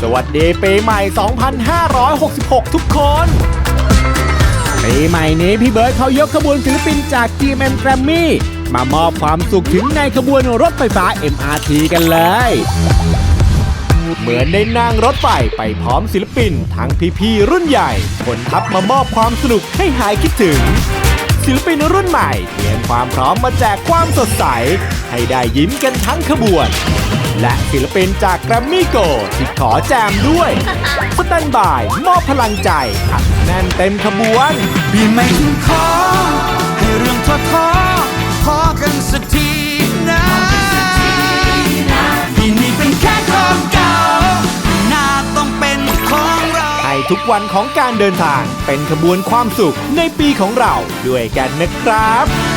สวัสดีปีใหม่ 2566 ทุกคนปีใหม่นี้พี่เบิร์ดเขายกขบวนศิลปินจาก GMM Grammy มามอบความสุขถึงในขบวนรถไฟฟ้า MRT กันเลย เหมือนได้นั่งรถไฟไปพร้อมศิลปิน ทั้งพี่ๆรุ่นใหญ่ คนทัพมามอบความสนุกให้หายคิดถึง ศิลปินรุ่นใหม่เตรียมความพร้อมมาแจกความสดใส ให้ได้ยิ้มกันทั้งขบวน และศิลปินจากแกรมมี่โกที่ขอแจมด้วยสแตนบาย มอบพลังใจอัดแน่นเต็มขบวนบีมไม่ถึงขอ ทุกวันของการเดินทางเป็นขบวนความสุขในปีของเราด้วยกันนะครับ